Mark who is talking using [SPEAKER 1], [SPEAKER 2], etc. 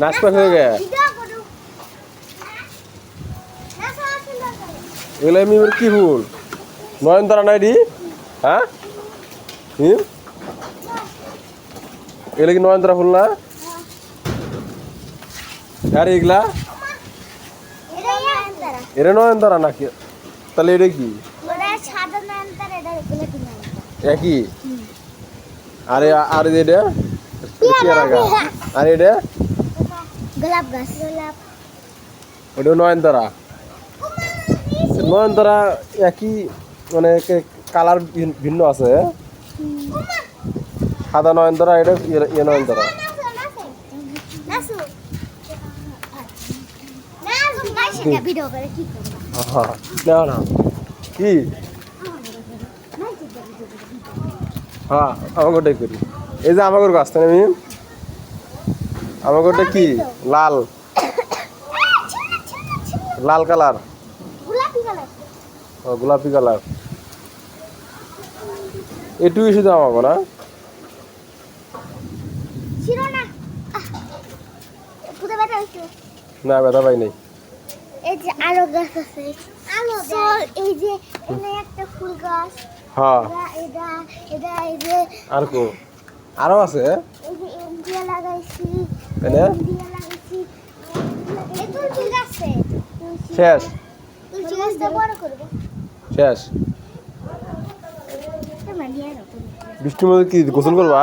[SPEAKER 1] নাচ পাস হয়ে গে এগুলো এমনি কি ফুল? নয়নতারা নাই দি হ্যাঁ? হুম এগুলো কি নয়নতারা ফুল না? আর এগুলা? এটা নয়নতারা নাকি? তাহলে এটা কি? একই? আর আর এটা? পেয়ারা গাছ আর এটা?
[SPEAKER 2] গোলাপ গাছ। গোলাপ
[SPEAKER 1] এটা নয়নতারা। নয়নতারা একই মানে কালার ভিন্ন আছে। সাদা নয়নতারা, এটা ইয়ে- ইয়ে নয়নতারা। না। কি? হ্যাঁ আমাকে ওটাই করি এই যে আমাকে গাছ, তাই আমি আমাকে ওটা কি? লাল। লাল কালার।
[SPEAKER 2] গোলাপি কালার
[SPEAKER 1] ও, গোলাপি কালার। এটুকুই শুধু আমাকে না? ব্যথা পাই নাই।
[SPEAKER 2] এই যে আলো গাছ আছে। আলো এই যে একটা ফুল গাছ
[SPEAKER 1] হ্যাঁ
[SPEAKER 2] এটা এটা এটা এই যে
[SPEAKER 1] আর কো? আছে?
[SPEAKER 2] এই লাগাইছি
[SPEAKER 1] তাই না?
[SPEAKER 2] লাগাইছি। এই তুলসী গাছে
[SPEAKER 1] শেষ।
[SPEAKER 2] তুলসী গাছটা বড় করব।
[SPEAKER 1] শেষ। মধ্যে কি গোসল করবা?